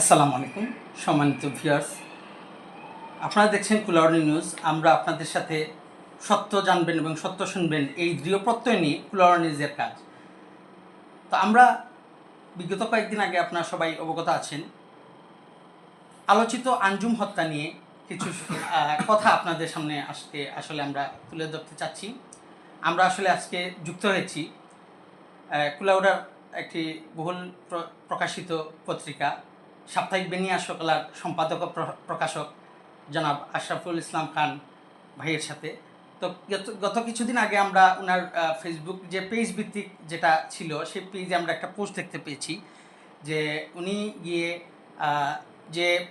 আসসালামু আলাইকুম, সম্মানিত ভিউয়ার্স আপনারা দেখছেন কুলাউড়ি নিউজ। আমরা আপনাদের সাথে সত্য জানবেন এবং সত্য শুনবেন এই দৃঢ় প্রত্যয় নিয়ে কুলাউড়ি নিউজের কাজ। তো আমরা বিগত কয়েকদিন আগে আপনারা সবাই অবগত আছেন, আলোচিত আঞ্জুম হত্যা নিয়ে কিছু কথা আপনাদের সামনে আজকে, আসলে আমরা তুলে ধরতে চাচ্ছি। আমরা আসলে আজকে যুক্ত হয়েছি কুলাউড়ার একটি বহুল প্র- প্রকাশিত পত্রিকা সাপ্তাহিক বেনিয়া সকালার সম্পাদক প্র- প্রকাশক জনাব আশরাফুল ইসলাম খান ভাইয়ের সাথে। তো গত- কিছুদিন আগে আমরা ওনার ফেসবুক যে পেজ ভিত্তিক যেটা ছিল, সেই পেজে আমরা একটা পোস্ট দেখতে পেয়েছি যে উনি গিয়ে যে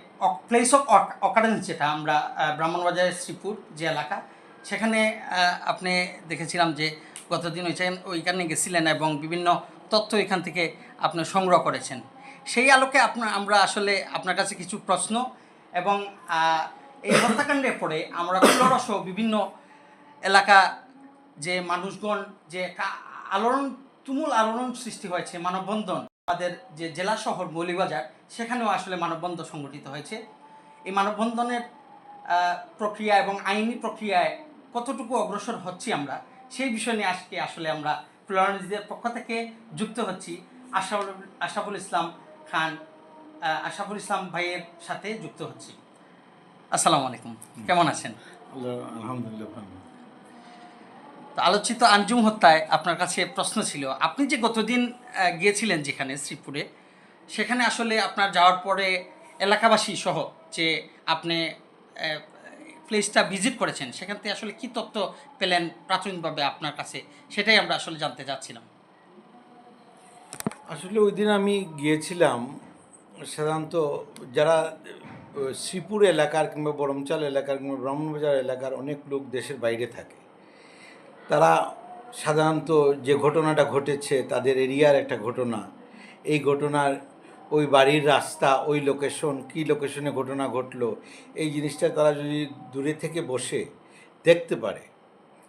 প্লেস অফ অকারেন্স যেটা আমরা ব্রাহ্মণবাজারের শ্রীপুর যে এলাকা, সেখানে আপনি দেখেছিলাম যে গতদিন ওইখানে ওইখানে গেছিলেন এবং বিভিন্ন তথ্য এখান থেকে আপনি সংগ্রহ করেছেন। সেই আলোকে আপনার, আমরা আসলে আপনার কাছে কিছু প্রশ্ন এবং এই হত্যাকাণ্ডের পরে আমরা কুলরসহ বিভিন্ন এলাকা যে মানুষগণ যে আলোড়ন, তুমুল আলোড়ন সৃষ্টি হয়েছে, মানববন্ধন, আমাদের যে জেলা শহর মৌলিবাজার সেখানেও আসলে মানববন্ধন সংগঠিত হয়েছে। এই মানববন্ধনের প্রক্রিয়া এবং আইনি প্রক্রিয়ায় কতটুকু অগ্রসর হচ্ছি আমরা, সেই বিষয় নিয়ে আজকে আসলে আমরা প্লানিজদের পক্ষ থেকে যুক্ত হচ্ছি। আশাফুল আশাফুল ইসলাম খান আশাফুল ইসলাম ভাইয়ের সাথে যুক্ত হচ্ছি। আসসালামু আলাইকুম। কেমন আছেন? আলহামদুলিল্লাহ তো আলোচিত আঞ্জুম হত্যায় আপনার কাছে প্রশ্ন ছিল আপনি যে গতদিন গিয়েছিলেন যেখানে শ্রীপুরে সেখানে আসলে আপনার যাওয়ার পরে এলাকাবাসী সহ যে আপনি প্লেসটা ভিজিট করেছেন সেখান থেকে আসলে কি তথ্য পেলেন প্রাথমিকভাবে আপনার কাছে সেটাই আমরা আসলে জানতে চাচ্ছিলাম। আসলে ওই দিন আমি গিয়েছিলাম, সাধারণত যারা শ্রীপুর এলাকার কিংবা বরমচাল এলাকার কিংবা ব্রাহ্মণবাজার এলাকার অনেক লোক দেশের বাইরে থাকে, তারা সাধারণত যে ঘটনাটা ঘটেছে, তাদের এরিয়ার একটা ঘটনা। এই ঘটনার, ওই বাড়ির রাস্তা, ওই লোকেশন কী লোকেশনে ঘটনা ঘটলো, এই জিনিসটা তারা যদি দূরে থেকে বসে দেখতে পারে,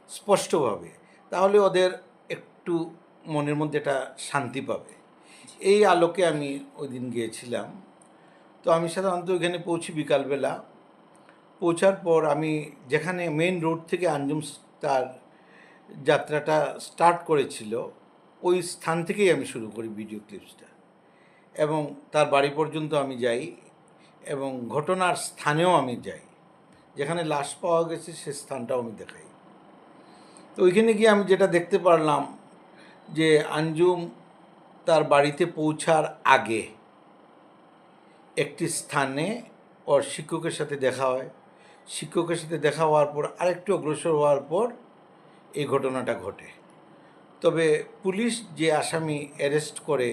স্পষ্টভাবে, তাহলে ওদের একটু মনের মধ্যে একটা শান্তি পাবে। এই আলোকে আমি ওই দিন গিয়েছিলাম। তো আমি সাধারণত ওইখানে পৌঁছি বিকালবেলা। পৌঁছার পর আমি যেখানে মেন রোড থেকে আঞ্জুম তার যাত্রাটা স্টার্ট করেছিল, ওই স্থান থেকেই আমি শুরু করি ভিডিও ক্লিপসটা এবং তার বাড়ি পর্যন্ত আমি যাই এবং ঘটনার স্থানেও আমি যাই। যেখানে লাশ পাওয়া গেছে সে স্থানটাও আমি দেখাই। তো ওইখানে গিয়ে আমি যেটা দেখতে পারলাম যে আঞ্জুম তার বাড়িতে পৌঁছার আগে একটি স্থানে ওর শিক্ষকের সাথে দেখা হয়। শিক্ষকের সাথে দেখা হওয়ার পর আরেকটু অগ্রসর হওয়ার পর এই ঘটনাটা ঘটে। তবে পুলিশ যে আসামি অ্যারেস্ট করে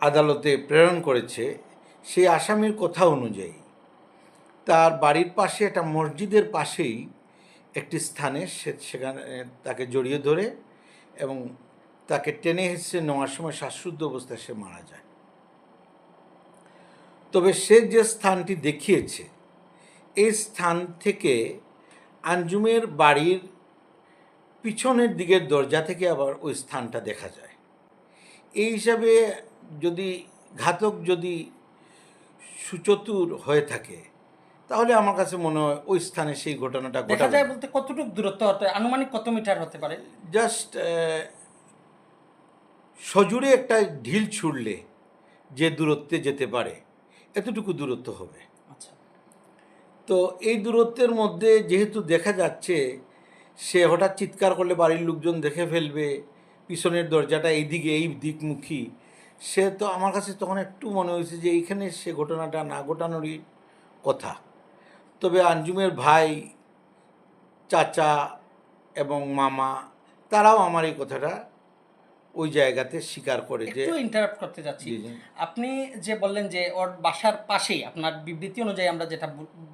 আদালতে প্রেরণ করেছে, সেই আসামির কথা অনুযায়ী তার বাড়ির পাশে একটা মসজিদের পাশেই একটি স্থানে সে সেখানে তাকে জড়িয়ে ধরে এবং তাকে টেনে হেসে নেওয়ার সময় শ্বাসরুদ্ধ অবস্থায় সে মারা যায়। তবে সে যে স্থানটি দেখিয়েছে এই স্থান থেকে আঞ্জুমের বাড়ির পিছনের দিকের দরজা থেকে আবার ওই স্থানটা দেখা যায়। এই হিসাবে যদি ঘাতক যদি সুচতুর হয়ে থাকে তাহলে আমার কাছে মনে হয় ওই স্থানে সেই ঘটনাটা দেখা যায় বলতে কতটুকু দূরত্ব হতে আনুমানিক কত মিটার হতে পারে? জাস্ট সজুরে একটা ঢিল ছুড়লে যে দূরত্বে যেতে পারে এতটুকু দূরত্ব হবে। আচ্ছা। তো এই দূরত্বের মধ্যে যেহেতু দেখা যাচ্ছে সে হঠাৎ চিৎকার করলে বাড়ির লোকজন দেখে ফেলবে পিছনের দরজাটা এইদিকে এই দিকমুখী সে তো আমার কাছে তখন একটু মনে হয়েছে যে এইখানে সে ঘটনাটা না ঘটানোরই কথা। তবে আঞ্জুমের ভাই চাচা এবং মামা তারাও আমার এই কথাটা ওই জায়গাতে স্বীকার করে যে একটু ইন্টারাপ্ট করতে যাচ্ছি। আপনি যে বললেন যে ওর বাসার পাশেই আপনার বিবৃতি অনুযায়ী আমরা যেটা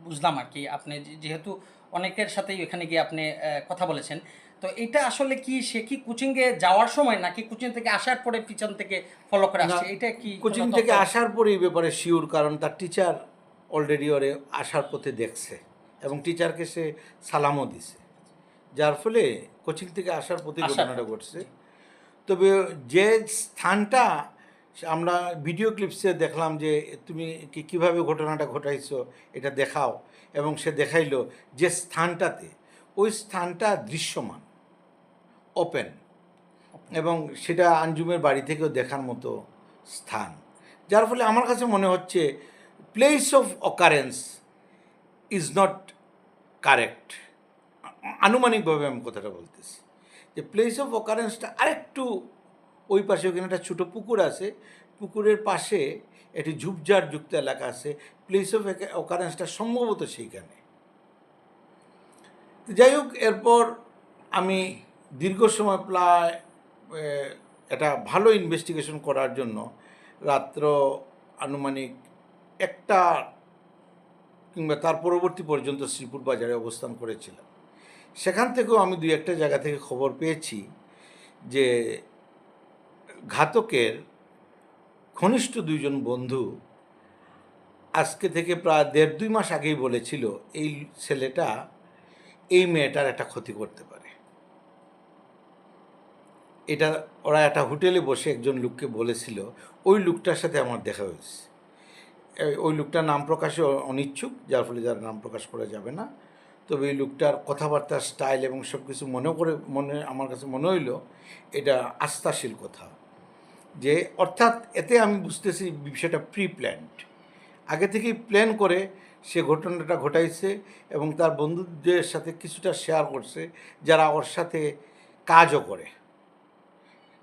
বুঝলাম আর কি আপনি যেহেতু অনেকের সাথেই ওখানে গিয়ে আপনি কথা বলেছেন তো এটা আসলে কি সে কি কোচিংয়ে যাওয়ার সময় নাকি কোচিং থেকে আসার পরে পিছন থেকে ফলো করে আসছে? এটা কি কোচিং থেকে আসার পরে এই ব্যাপারে শিওর কারণ তার টিচার অলরেডি ওরে আসার পথে দেখছে এবং টিচারকে সে সালামও দিছে। যার ফলে কোচিং থেকে আসার পথে ঘটনাটা ঘটছে। তবে যে স্থানটা আমরা ভিডিও ক্লিপসে দেখলাম যে তুমি কীভাবে ঘটনাটা ঘটাইছো, এটা দেখাও। এবং সে দেখাইলো যে স্থানটাতে, ওই স্থানটা দৃশ্যমান ওপেন এবং সেটা আঞ্জুমের বাড়ি থেকেও দেখার মতো স্থান। যার ফলে আমার কাছে মনে হচ্ছে place of occurrence is not correct আনুমানিকভাবে আমি কথাটা বলতেছি। যে প্লেস অফ অকারেন্সটা আরেকটু ওই পাশে ওখানে একটা ছোটো পুকুর আছে। পুকুরের পাশে একটি ঝুপঝাড় যুক্ত এলাকা আছে। প্লেস অফ অকারেন্সটা সম্ভবত সেইখানে। যাই হোক এরপর আমি দীর্ঘ সময় প্রায় এ, একটা ভালো ইনভেস্টিগেশন করার জন্য রাত্র আনুমানিক একটা কিংবা তার পরবর্তী পর্যন্ত শ্রীপুর বাজারে অবস্থান করেছিলাম। সেখান থেকেও আমি দুই একটা জায়গা থেকে খবর পেয়েছি যে ঘাতকের ঘনিষ্ঠ দুইজন বন্ধু আজকে থেকে প্রায় দেড় দুই মাস আগেই বলেছিল, এই ছেলেটা এই মেয়েটার একটা ক্ষতি করতে পারে। এটা ওরা একটা হোটেলে বসে একজন লোককে বলেছিল, ওই লোকটার সাথে আমার দেখা হয়েছে। ওই লোকটার নাম প্রকাশে অনিচ্ছুক, যার ফলে যার নাম প্রকাশ করা যাবে না। তবে এই লোকটার কথাবার্তার স্টাইল এবং সব কিছু মনে করে, মনে, আমার কাছে মনে হইল, এটা আস্থাশীল কথা। যে অর্থাৎ এতে আমি বুঝতেছি বিষয়টা প্রি প্ল্যান্ড আগে থেকেই প্ল্যান করে সে ঘটনাটা ঘটাইছে এবং তার বন্ধুদের সাথে কিছুটা শেয়ার করছে, যারা ওর সাথে কাজও করে।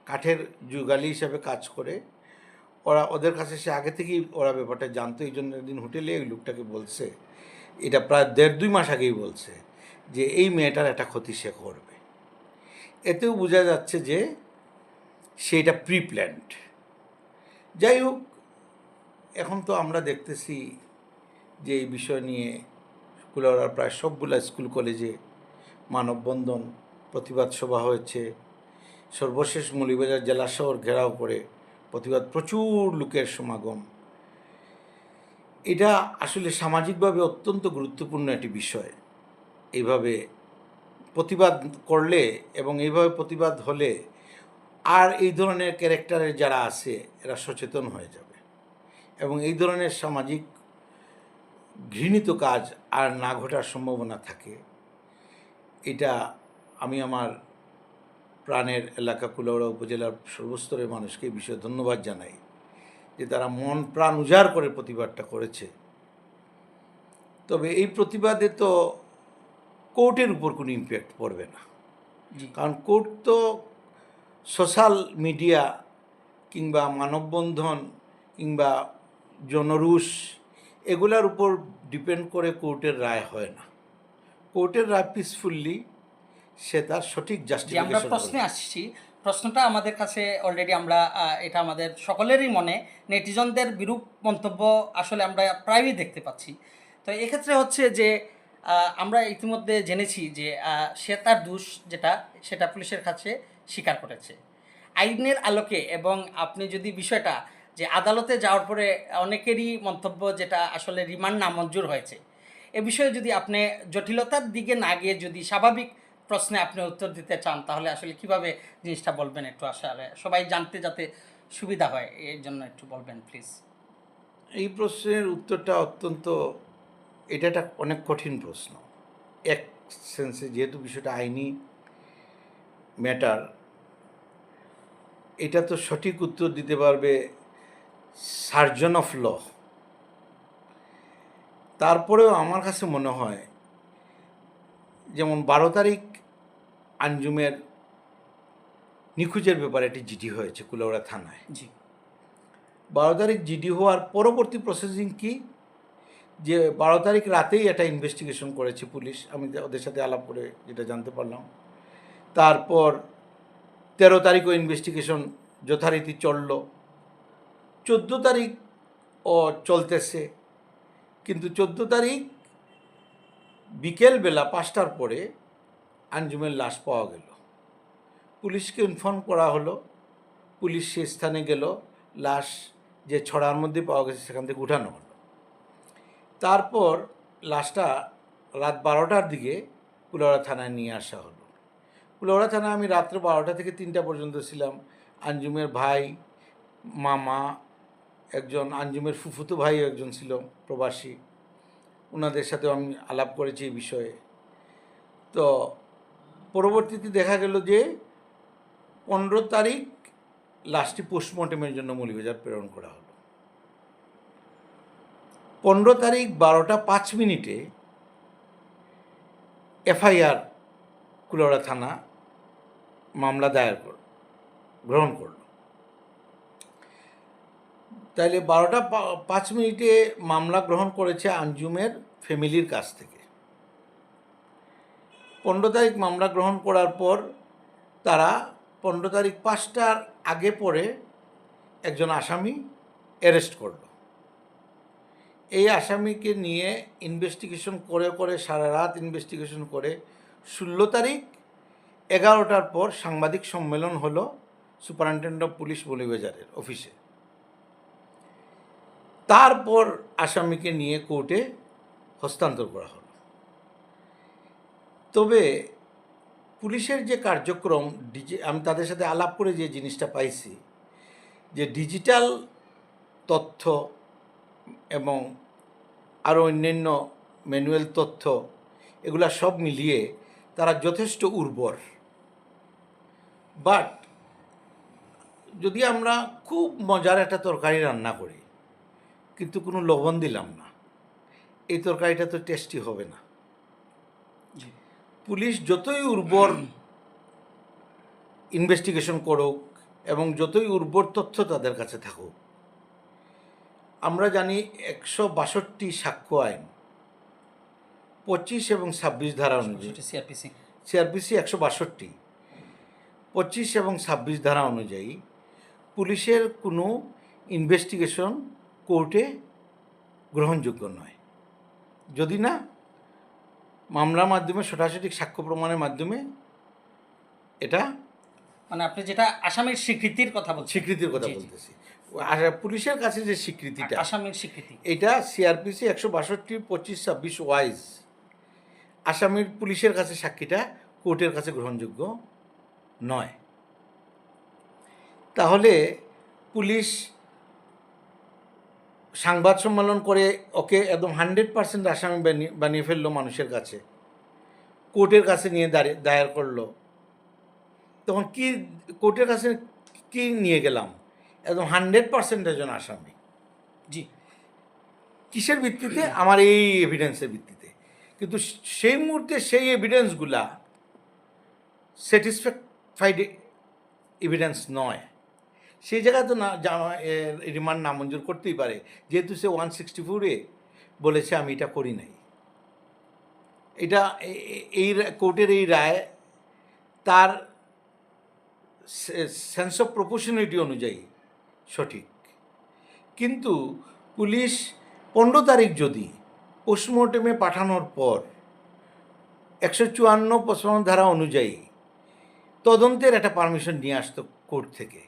কাঠের যুগালি হিসাবে কাজ করে। ওরা, ওদের কাছে সে আগে থেকেই ওরা ব্যাপারটা জানতো এই জন্য একদিন হোটেলে ওই লোকটাকে বলছে এটা প্রায় দেড় দুই মাস আগেই বলছে যে এই মেয়েটার একটা ক্ষতি সে করবে। এতেও বোঝা যাচ্ছে যে সেটা প্রি প্ল্যান্ড যাই হোক, এখন তো আমরা দেখতেছি যে এই বিষয় নিয়ে কুলাউড়ার প্রায় সবগুলা স্কুল কলেজে মানববন্ধন প্রতিবাদ সভা হয়েছে। সর্বশেষ মৌলিবাজার জেলা শহর ঘেরাও করে প্রতিবাদ প্রচুর লোকের সমাগম। এটা আসলে সামাজিকভাবে অত্যন্ত গুরুত্বপূর্ণ একটি বিষয়। এইভাবে প্রতিবাদ করলে এবং এইভাবে প্রতিবাদ হলে আর এই ধরনের ক্যারেক্টারের যারা আছে, এরা সচেতন হয়ে যাবে। এবং এই ধরনের সামাজিক ঘৃণিত কাজ আর না ঘটার সম্ভাবনা থাকে। এটা আমি আমার প্রাণের এলাকা কুলাউড়া উপজেলার সর্বস্তরের মানুষকে বিষয়ে ধন্যবাদ জানাই। যে তারা মন প্রাণ উজাড় করে প্রতিবাদটা করেছে। তবে এই প্রতিবাদে তো কোর্টের উপর কোনো ইম্প্যাক্ট পড়বে না। কারণ কোর্ট তো সোশ্যাল মিডিয়া কিংবা মানববন্ধন কিংবা জনরুষ এগুলার উপর ডিপেন্ড করে কোর্টের রায় হয় না। কোর্টের রায় পিসফুল্লি সে তার সঠিক জাস্টিফিকেশন প্রশ্নে আসছি প্রশ্নটা আমাদের কাছে অলরেডি আমরা এটা আমাদের সকলেরই মনে, নেটিজনদের বিরূপ মন্তব্য আসলে আমরা প্রায়ই দেখতে পাচ্ছি। তো এক্ষেত্রে হচ্ছে যে আমরা ইতিমধ্যে জেনেছি যে সে তার দোষ যেটা, সেটা পুলিশের কাছে স্বীকার করেছে। আইনের আলোকে এবং আপনি যদি বিষয়টা যে আদালতে যাওয়ার পরে অনেকেরই মন্তব্য যেটা আসলে রিমান্ড নামঞ্জুর হয়েছে। এ বিষয়ে যদি আপনি জটিলতার দিকে না গিয়ে যদি স্বাভাবিক প্রশ্নে আপনি উত্তর দিতে চান, তাহলে আসলে কীভাবে জিনিসটা বলবেন একটু আসলে সবাই জানতে যাতে সুবিধা হয়, এর জন্য একটু বলবেন প্লিজ এই প্রশ্নের উত্তরটা অত্যন্ত, এটা একটা অনেক কঠিন প্রশ্ন। এক সেন্সে যেহেতু বিষয়টা আইনি ম্যাটার এটা তো সঠিক উত্তর দিতে পারবে সার্জন অফ ল তারপরেও আমার কাছে মনে হয়, যেমন বারো তারিখ আঞ্জুমের নিখোঁজের ব্যাপারে একটি জিডি হয়েছে কুলাউড়া থানায়। জি। বারো তারিখ জিডি হওয়ার পরবর্তী প্রসেসিং কি? যে বারো তারিখ রাতেই এটা ইনভেস্টিগেশন করেছে পুলিশ। আমি ওদের সাথে আলাপ করে যেটা জানতে পারলাম। তারপর তেরো তারিখও ইনভেস্টিগেশন যথারীতি চলল। চোদ্দ তারিখ ও চলতেছে। কিন্তু চোদ্দ তারিখ বিকেলবেলা পাঁচটার পরে আঞ্জুমের লাশ পাওয়া গেল। পুলিশকে ইনফর্ম করা হলো। পুলিশ সে স্থানে গেল। লাশ যে ছড়ার মধ্যে পাওয়া গেছে সেখান থেকে উঠানো হলো। তারপর লাশটা রাত বারোটার দিকে কুলাউড়া থানায় নিয়ে আসা হলো। কুলাউড়া থানায় আমি রাত্র বারোটা থেকে তিনটা পর্যন্ত ছিলাম। আঞ্জুমের ভাই, মামা, একজন আঞ্জুমের ফুফুতো ভাই একজন ছিল, প্রবাসী। ওনাদের সাথেও আমি আলাপ করেছি এই বিষয়ে। তো পরবর্তীতে দেখা গেল যে পনেরো তারিখ লাস্টটি পোস্টমর্টমের জন্য মৌলিবাজার প্রেরণ করা হলো। পনেরো তারিখ বারোটা পাঁচ মিনিটে এফআইআর কুলাউড়া থানা মামলা দায়ের কর, গ্রহণ করল। তাইলে বারোটা পাঁচ মিনিটে মামলা গ্রহণ করেছে আঞ্জুমের ফ্যামিলির কাছ থেকে। পনেরো তারিখ মামলা গ্রহণ করার পর তারা পনেরো তারিখ পাঁচটার আগে পরে একজন আসামি অ্যারেস্ট করল। এই আসামিকে নিয়ে ইনভেস্টিগেশন করে করে সারা রাত ইনভেস্টিগেশন করে ষোলো তারিখ এগারোটার পর সাংবাদিক সম্মেলন হলো সুপারিনটেন্ডেন্ট অফ পুলিশ বলিবাজারের অফিসে। তারপর আসামিকে নিয়ে কোর্টে হস্তান্তর করা হলো। তবে পুলিশের যে কার্যক্রম, ডিজি আমি তাদের সাথে আলাপ করে যে জিনিসটা পাইছি, যে ডিজিটাল তথ্য এবং আরও অন্যান্য ম্যানুয়াল তথ্য, এগুলা সব মিলিয়ে তারা যথেষ্ট উর্বর। বাট যদি আমরা খুব মজার একটা তরকারি রান্না করি, কিন্তু কোনো লবণ দিলাম না, এই তরকারিটা তো টেস্টি হবে না। পুলিশ যতই উর্বর ইনভেস্টিগেশন করুক এবং যতই উর্বর তথ্য তাদের কাছে থাকুক আমরা জানি একশো বাষট্টি সাক্ষ্য আইন পঁচিশ এবং ছাব্বিশ ধারা অনুযায়ী। সিআরপিসি সিআরপিসি একশো বাষট্টি। পঁচিশ এবং ছাব্বিশ ধারা অনুযায়ী পুলিশের কোনো ইনভেস্টিগেশন কোর্টে গ্রহণযোগ্য নয়। যদি না মামলার মাধ্যমে সঠিক সাক্ষ্য প্রমাণের মাধ্যমে এটা মানে আপনি যেটা আসামের স্বীকৃতির কথা বলছেন। স্বীকৃতির কথা। বলতেছি। পুলিশের কাছে যে স্বীকৃতিটা আসামের স্বীকৃতি। এটা সিআরপিসি একশো বাষট্টি পঁচিশ ছাব্বিশ ওয়াইজ। আসামের পুলিশের কাছে সাক্ষীটা কোর্টের কাছে গ্রহণযোগ্য নয়। তাহলে পুলিশ সাংবাদ সম্মেলন করে ওকে একদম হান্ড্রেড পার্সেন্ট আসামি বানিয়ে- ফেলল মানুষের কাছে। কোর্টের কাছে নিয়ে দাঁড়িয়ে দায়ের করল। তখন কি কোর্টের কাছে কি নিয়ে গেলাম? একদম হান্ড্রেড পার্সেন্ট একজন আসামি। জি। কিসের ভিত্তিতে? আমার এই এভিডেন্সের ভিত্তিতে। কিন্তু সেই মুহূর্তে সেই এভিডেন্সগুলা স্যাটিসফাইড এভিডেন্স নয়। সেই জায়গায় তো না রিমান্ড নামঞ্জুর করতেই পারে। যেহেতু সে ওয়ান সিক্সটি ফোরে বলেছে, আমি এটা করি নাই। এটা এই কোর্টের এই রায়, তার সেন্স অফ প্রপোর্শনিটি অনুযায়ী সঠিক। কিন্তু পুলিশ পনেরো তারিখ যদি পোস্টমর্টেমে পাঠানোর পর একশো চুয়ান্ন পঁচপান্ন ধারা অনুযায়ী তদন্তের একটা পারমিশন নিয়ে আসতো কোর্ট থেকে।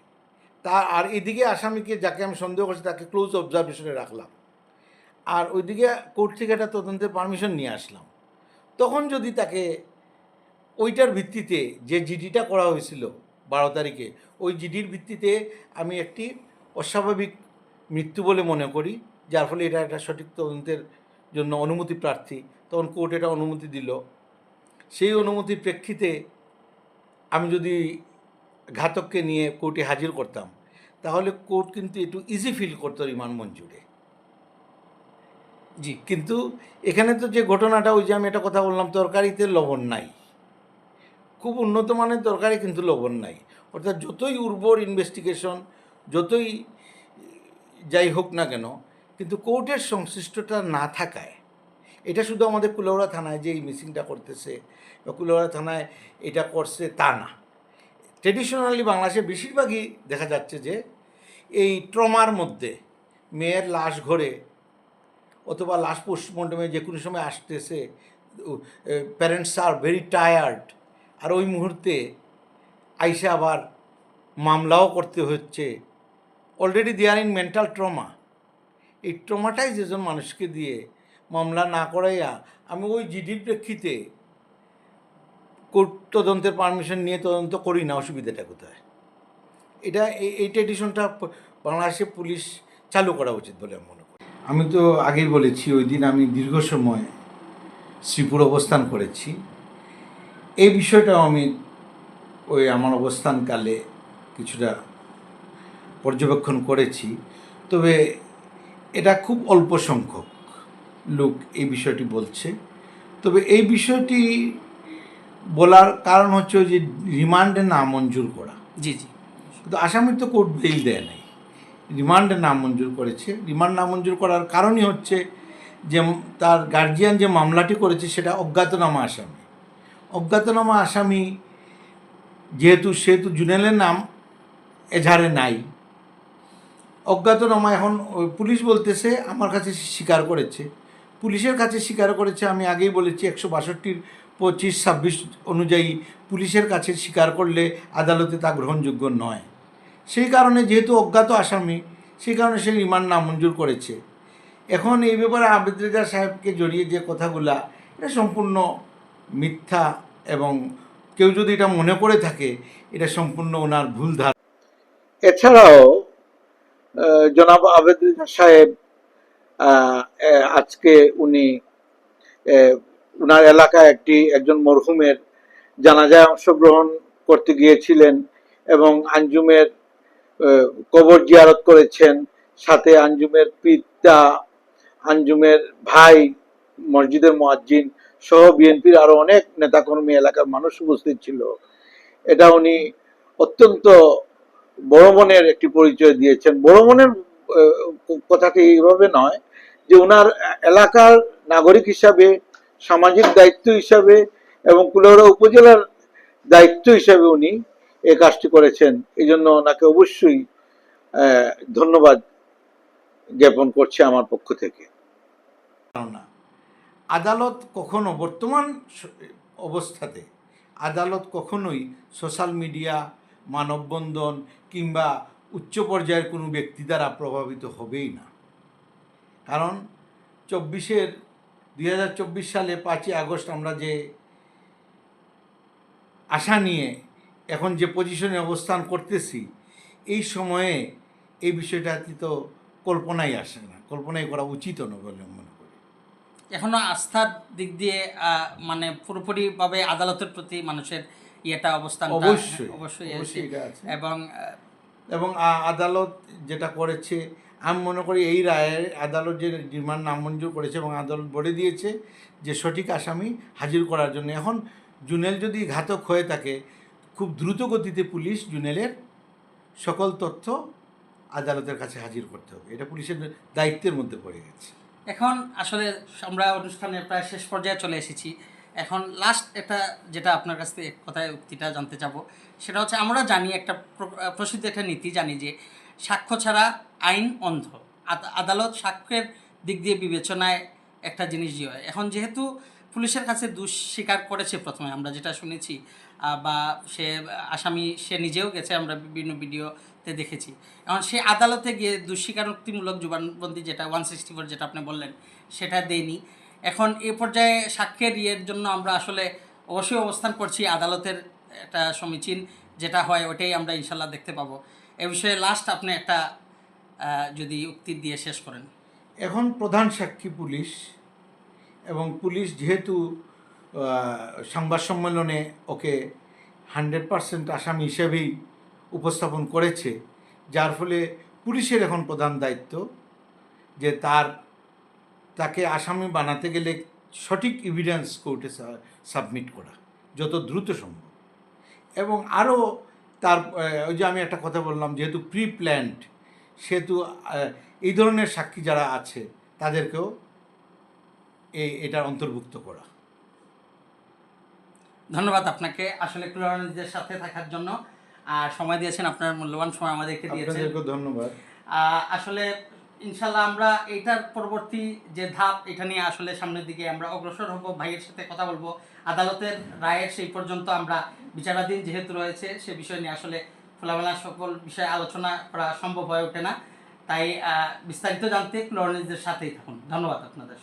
তা আর এদিকে আসামিকে যাকে আমি সন্দেহ করছি তাকে ক্লোজ অবজারভেশনে রাখলাম। আর ওইদিকে কোর্ট থেকে একটা তদন্তের পারমিশন নিয়ে আসলাম। তখন যদি তাকে ওইটার ভিত্তিতে যে জিডিটা করা হয়েছিল বারো তারিখে, ওই জিডির ভিত্তিতে আমি একটি অস্বাভাবিক মৃত্যু বলে মনে করি, যার ফলে এটা একটা সঠিক তদন্তের জন্য অনুমতি প্রার্থী। তখন কোর্ট এটা অনুমতি দিল। সেই অনুমতির প্রেক্ষিতে আমি যদি ঘাতককে নিয়ে কোর্টে হাজির করতাম, তাহলে কোর্ট কিন্তু একটু ইজি ফিল করতো রিমান্ড মঞ্জুরে। জি, কিন্তু এখানে তো যে ঘটনাটা, ওই যে আমি একটা কথা বললাম, তরকারিতে লবণ নাই। খুব উন্নত মানের তরকারি কিন্তু লবণ নাই। অর্থাৎ যতই উর্বর ইনভেস্টিগেশন যতই যাই হোক না কেন, কিন্তু কোর্টের সংশ্লিষ্টতা না থাকায়, এটা শুধু আমাদের কুলাউড়া থানায় যে এই মিসিংটা করতেছে, বা কুলাউড়া থানায় এটা করছে তা না। ট্রেডিশনালি বাংলাদেশে বেশিরভাগই দেখা যাচ্ছে যে এই ট্রমার মধ্যে মেয়ের লাশ ঘরে অথবা লাশ পোস্টমর্টমে যে কোনো সময় আসতেছে প্যারেন্টস আর ভেরি টায়ার্ড আর ওই মুহূর্তে আইসে আবার মামলাও করতে হচ্ছে। Already they're in mental trauma এই ট্রমাটাই যেজন মানুষকে দিয়ে মামলা না করাইয়া আমি ওই জিডির প্রেক্ষিতে তদন্তের পারমিশন নিয়ে তদন্ত করি না, অসুবিধাটা কোথায়? এটা এই- ট্রেডিশনটা বাংলাদেশে পুলিশ চালু করা উচিত বলে আমি মনে করি। আমি তো আগেই বলেছি, ওই দিন আমি দীর্ঘ সময় শ্রীপুর অবস্থান করেছি। এই বিষয়টাও আমি ওই আমার অবস্থানকালে কিছুটা পর্যবেক্ষণ করেছি। তবে এটা খুব অল্প সংখ্যক লোক এই বিষয়টি বলছে। তবে এই বিষয়টি বলার কারণ হচ্ছে ওই যে রিমান্ডে নামঞ্জুর করা। জি জি। কিন্তু আসামির তো কোর্ট বেল দেয় নাই। রিমান্ডে নামঞ্জুর করেছে। রিমান্ড নামঞ্জুর করার কারণই হচ্ছে যে তার গার্জিয়ান যে মামলাটি করেছে সেটা অজ্ঞাতনামা আসামি। অজ্ঞাতনামা আসামি যেহেতু সেহেতু জুনেলের নাম এঝারে নাই। অজ্ঞাতনামা এখন ওই পুলিশ বলতেছে আমার কাছে স্বীকার করেছে। পুলিশের কাছে স্বীকার করেছে আমি আগেই বলেছি একশো বাষট্টির পঁচিশ, ছাব্বিশ অনুযায়ী পুলিশের কাছে স্বীকার করলে আদালতে তা গ্রহণযোগ্য নয়। সেই কারণে যেহেতু অজ্ঞাত আসামি, সেই কারণে সে রিমান্ড নামঞ্জুর করেছে। এখন এই ব্যাপারে আবেদরেজা সাহেবকে জড়িয়ে যে কথাগুলা, এটা সম্পূর্ণ মিথ্যা এবং কেউ যদি এটা মনে করে থাকে, এটা সম্পূর্ণ ওনার ভুল ধার। এছাড়াও জনাব আবেদরেজা সাহেব আজকে উনি উনার এলাকায় একটি, একজন মরহুমের জানাজায় অংশগ্রহণ করতে গিয়েছিলেন এবং আঞ্জুমের কবর জিয়ারত করেছেন। সাথে আঞ্জুমের পিতা, আঞ্জুমের ভাই, মসজিদের মুয়াজ্জিন সহ বিএনপির আরও অনেক নেতাকর্মী, এলাকার মানুষ উপস্থিত ছিল। এটা উনি অত্যন্ত বড় মনের একটি পরিচয় দিয়েছেন। বড় মনের কথাটি এইভাবে নয় যে ওনার এলাকার নাগরিক হিসাবে সামাজিক দায়িত্ব হিসাবে এবং কুলহরা উপজেলার দায়িত্ব হিসাবে উনি এই কাজটি করেছেন। এই জন্য ওনাকে অবশ্যই ধন্যবাদ জ্ঞাপন করছে আমার পক্ষ থেকে। আদালত কখনো বর্তমান অবস্থাতে আদালত কখনোই সোশ্যাল মিডিয়া, মানববন্ধন কিংবা উচ্চ পর্যায়ের কোনো ব্যক্তি দ্বারা প্রভাবিত হবেই না। কারণ চব্বিশের দুই হাজার চব্বিশ সালে পাঁচই আগস্ট আমরা যে আশা নিয়ে এখন যে পজিশনে অবস্থান করতেছি এই সময়ে এই বিষয়টা তো কল্পনাই আসে না। কল্পনাই করা উচিত না বলে মনে করি। এখনও আস্থার দিক দিয়ে মানে পুরোপুরিভাবে আদালতের প্রতি মানুষের ইয়েটা অবস্থান অবশ্যই অবশ্যই এবং এবং আদালত যেটা করেছে আমি মনে করি এই রায়ে আদালত যে রিমান্ড নামঞ্জুর করেছে এবং আদালত বলে দিয়েছে যে সঠিক আসামি হাজির করার জন্য। এখন জুনেল যদি ঘাতক হয়ে থাকে, খুব দ্রুত গতিতে পুলিশ জুনেলের সকল তথ্য আদালতের কাছে হাজির করতে হবে। এটা পুলিশের দায়িত্বের মধ্যে পড়ে গেছে। এখন আসলে আমরা অনুষ্ঠানের প্রায় শেষ পর্যায়ে চলে এসেছি। এখন লাস্ট এটা যেটা আপনার কাছ থেকে কথায় উক্তিটা জানতে চাবো, সেটা হচ্ছে আমরা জানি একটা প্রসিদ্ধ একটা নীতি জানি যে সাক্ষ্য ছাড়া আইন অন্ধ। আদালত সাক্ষ্যের দিক দিয়ে বিবেচনায় একটা জিনিস দিয়ে হয়। এখন যেহেতু পুলিশের কাছে দোষ স্বীকার করেছে প্রথমে, আমরা যেটা শুনেছি বা সে আসামি, সে নিজেও গেছে, আমরা বিভিন্ন ভিডিওতে দেখেছি। এখন সে আদালতে গিয়ে দুঃস্বীকারোক্তিমূলক জবানবন্দি যেটা ওয়ান সিক্সটি ফোর যেটা আপনি বললেন, সেটা দেয়নি। এখন এ পর্যায়ে সাক্ষ্যের ইয়ের জন্য আমরা আসলে অবশ্যই অবস্থান করছি আদালতের একটা সমীচীন যেটা হয়, ওটাই আমরা ইনশাল্লাহ দেখতে পাবো। এ বিষয়ে লাস্ট আপনি একটা যদি উক্তি দিয়ে শেষ করেন। এখন প্রধান সাক্ষী পুলিশ এবং পুলিশ যেহেতু সংবাদ সম্মেলনে ওকে হান্ড্রেড পার্সেন্ট আসামি হিসেবেই উপস্থাপন করেছে, যার ফলে পুলিশের এখন প্রধান দায়িত্ব যে তার, তাকে আসামি বানাতে গেলে সঠিক এভিডেন্স কোর্টে সাবমিট করা, যত দ্রুত সম্ভব। এবং আরও তার ওই যে আমি একটা কথা বললাম যেহেতু প্রি প্ল্যান্ড সেহেতু এই ধরনের সাক্ষী যারা আছে তাদেরকেও এই এটার অন্তর্ভুক্ত করা। ধন্যবাদ আপনাকে। আসলে ক্লোরানিদের সাথে থাকার জন্য আর সময় দিয়েছেন আপনার মূল্যবান সময় আমাদেরকে দিয়েছেন। ধন্যবাদ। আসলে ইনশাল্লাহ আমরা এটার পরবর্তী যে ধাপ, এটা নিয়ে আসলে সামনের দিকে আমরা অগ্রসর হব। ভাইয়ের সাথে কথা বলব। আদালতের রায়ের সেই পর্যন্ত আমরা বিচারাধীন যেহেতু রয়েছে, সে বিষয় নিয়ে আসলে খোলামেলা সকল বিষয়ে আলোচনা করা সম্ভব হয়ে ওঠে না। তাই বিস্তারিত জানতে ক্লোরনিজদের সাথেই থাকুন। ধন্যবাদ আপনাদের